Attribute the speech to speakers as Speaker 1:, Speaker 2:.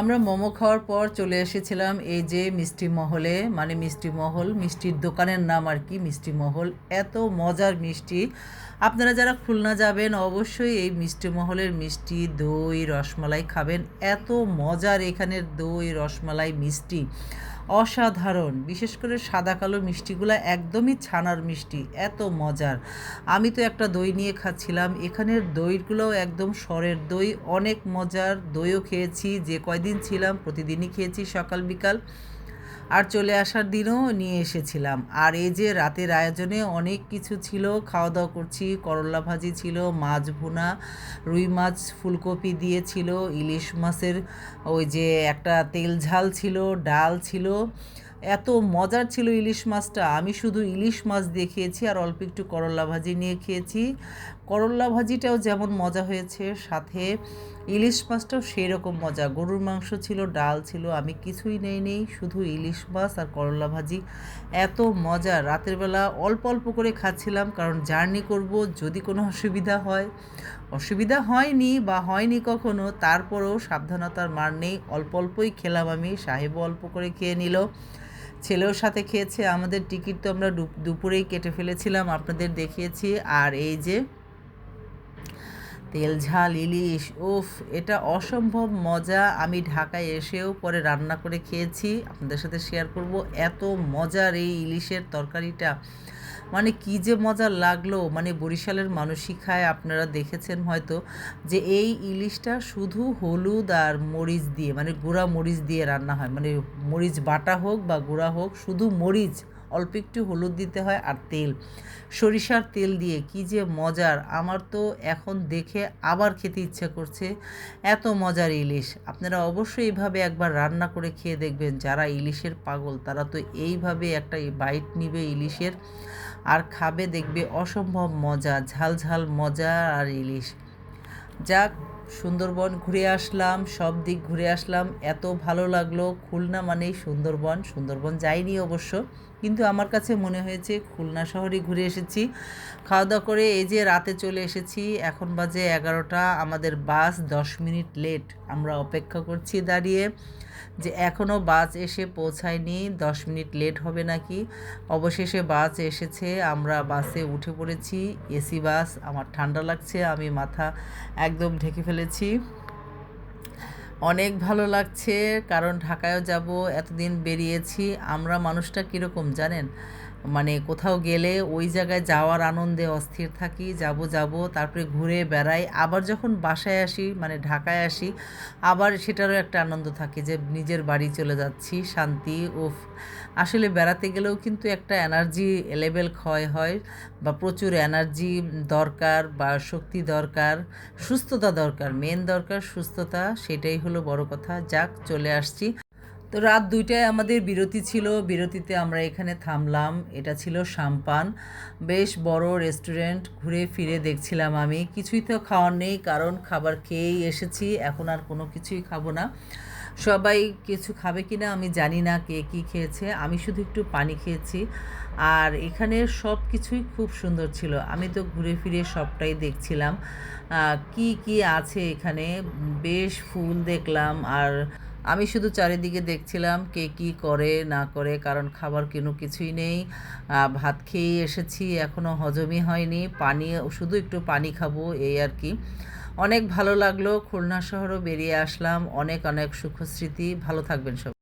Speaker 1: আমরা মোমো খাওয়ার পর চলে এসেছিলাম এই যে মিষ্টি মহলে মানে মিষ্টি মহল, মিষ্টির দোকানের নাম আর কি মিষ্টি মহল। এত মজার মিষ্টি। আপনারা যারা খুলনা যাবেন, অবশ্যই এই মিষ্টি মহলের মিষ্টি, দই, রসমালাই খাবেন। এত মজার এখানের দই, রসমালাই, মিষ্টি। অসাধারণ। বিশেষ করে সাদা কালো মিষ্টিগুলো একদমই ছানার মিষ্টি, এত মজার। আমি তো একটা দই নিয়ে খাচ্ছিলাম, এখানের দইগুলোও একদম সরের দই, অনেক মজার। দইও খেয়েছি, যে কয়দিন ছিলাম, প্রতিদিনই খেয়েছি সকাল বিকাল। আর চলে আসার দিনও নিয়ে এসেছিলাম। আর এই যে রাতের আয়োজনে অনেক কিছু ছিল খাওয়া দাওয়া করছি, করলা ভাজি ছিল, মাছ ভুনা, রুই মাছ, ফুলকপি দিয়েছিল, ইলিশ মাছের ওই যে একটা তেল ঝাল ছিল, ডাল ছিল এত মজার ছিল ইলিশ মাছটা। আমি শুধু ইলিশ মাছ দিয়ে খেয়েছি আর অল্প একটু করলা ভাজি নিয়ে খেয়েছি। করলা ভাজিটাও যেমন মজা হয়েছে, সাথে ইলিশ মাছটাও সেই রকম মজা। গরুর মাংস ছিল, ডাল ছিল, আমি কিছুই নেই নেই শুধু ইলিশ মাছ আর করলা ভাজি। এত মজা। রাতের বেলা অল্প অল্প করে খাচ্ছিলাম, কারণ জার্নি করব, যদি কোনো অসুবিধা হয়। অসুবিধা হয়নি বা হয়নি কখনো, তারপরেও সাবধানতার মার নেই। অল্প অল্পই খেলাম আমি, সাহেবও অল্প করে খেয়ে নিল। ছেলেও সাথে খেয়েছে, আমাদের টিকিট তো আমরা দুপুরেই কেটে ফেলেছিলাম, আপনাদের দেখিয়েছি। আর এই যে তেল ঝাল, ইলিশ, উফ, এটা অসম্ভব মজা। আমি ঢাকায় এসেও পরে রান্না করে খেয়েছি। আপনাদের সাথে শেয়ার করব, এত মজার এই ইলিশের তরকারিটা। মানে কি যে মজা লাগল মানে বরিশালের মানসিক খায় আপনারা দেখেছেন হয়তো যে এই ইলিশটা শুধু হলুদ আর মরিচ দিয়ে মানে গুঁড়া মরিচ দিয়ে রান্না হয়। মানে মরিচ বাটা হোক বা গুঁড়া হোক, শুধু মরিচ অল্প একটু হলুদ দিতে হয় আর তেল। সরিষার তেল দিয়ে, কি যে মজার। আমার তো এখন দেখে আবার খেতে ইচ্ছা করছে। এত মজার ইলিশ। আপনারা অবশ্যই এইভাবে একবার রান্না করে খেয়ে দেখবেন। যারা ইলিশের পাগল, তারা তো এইভাবে একটা বাইট নিবে ইলিশের। আর খাবে, দেখবে অসম্ভব মজা, ঝাল ঝাল মজা আর ইলিশ। যাক, সুন্দরবন ঘুরে আসলাম, সব দিক ঘুরে আসলাম। এত ভালো লাগল, খুলনা মানেই সুন্দরবন। সুন্দরবন যাইনি অবশ্য, কিন্তু আমার কাছে মনে হয়েছে খুলনা শহরে ঘুরে এসেছি। খাওয়া দাওয়া করে এই যে রাতে চলে এসেছি, এখন বাজে এগারোটা, আমাদের বাস দশ মিনিট লেট। আমরা অপেক্ষা করছি দাঁড়িয়ে। যে এখনও বাস এসে পৌঁছায়নি, দশ মিনিট লেট হবে নাকি? অবশেষে বাস এসেছে, আমরা বাসে উঠে পড়েছি, এসি বাস, আমার ঠান্ডা লাগছে, আমি মাথা একদম ঢেকে ফেলেছি। অনেক ভালো লাগছে, কারণ ঢাকায়ও যাব, এতদিন বেরিয়েছি, আমরা মানুষটা কীরকম জানেন? মানে কোথাও গেলে ওই জায়গায় যাওয়ার আনন্দে অস্থির থাকি, যাব যাব, তারপরে ঘুরে বেড়াই, আবার যখন বাসায় আসি মানে ঢাকায় আসি, আবার সেটারও একটা আনন্দ থাকে যে নিজের বাড়ি চলে যাচ্ছি, শান্তি ও আসলে বেড়াতে গেলেও কিন্তু একটা এনার্জি লেভেল ক্ষয় হয় বা প্রচুর এনার্জি দরকার বা শক্তি দরকার, সুস্থতা দরকার মেন দরকার সুস্থতা, সেটাই হলো বড় কথা। যাক, চলে আসছি। তো রাত দুইটায় আমাদের বিরতি ছিল। বিরতিতে আমরা এখানে থামলাম। এটা ছিল সাম্পান বেশ বড় রেস্টুরেন্ট, ঘুরে ফিরে দেখছিলাম আমি। কিছুই তো খাওয়ার নেই, কারণ খাবার খেয়েই এসেছি। এখন আর কোনো কিছুই খাব না। সবাই কিছু খাবে কি না আমি জানি না কে কী খেয়েছে। আমি শুধু একটু পানি খেয়েছি। আর এখানে সব কিছুই খুব সুন্দর ছিল। আমি তো ঘুরে ফিরে সবটাই দেখছিলাম। কি কি আছে এখানে? বেশ ফুল দেখলাম। আর আমি শুধু চারিদিকে দেখছিলাম কে কি করে, না করে, কারণ খাবার কোনো কিছুই নেই। ভাত খেয়ে এসেছি এখনও হজমই হয়নি। পানি, শুধু একটু পানি খাব, এই আর কি। অনেক ভালো লাগল, খুলনা শহরও বেরিয়ে আসলাম। অনেক অনেক সুখস্মৃতি। ভালো থাকবেন সব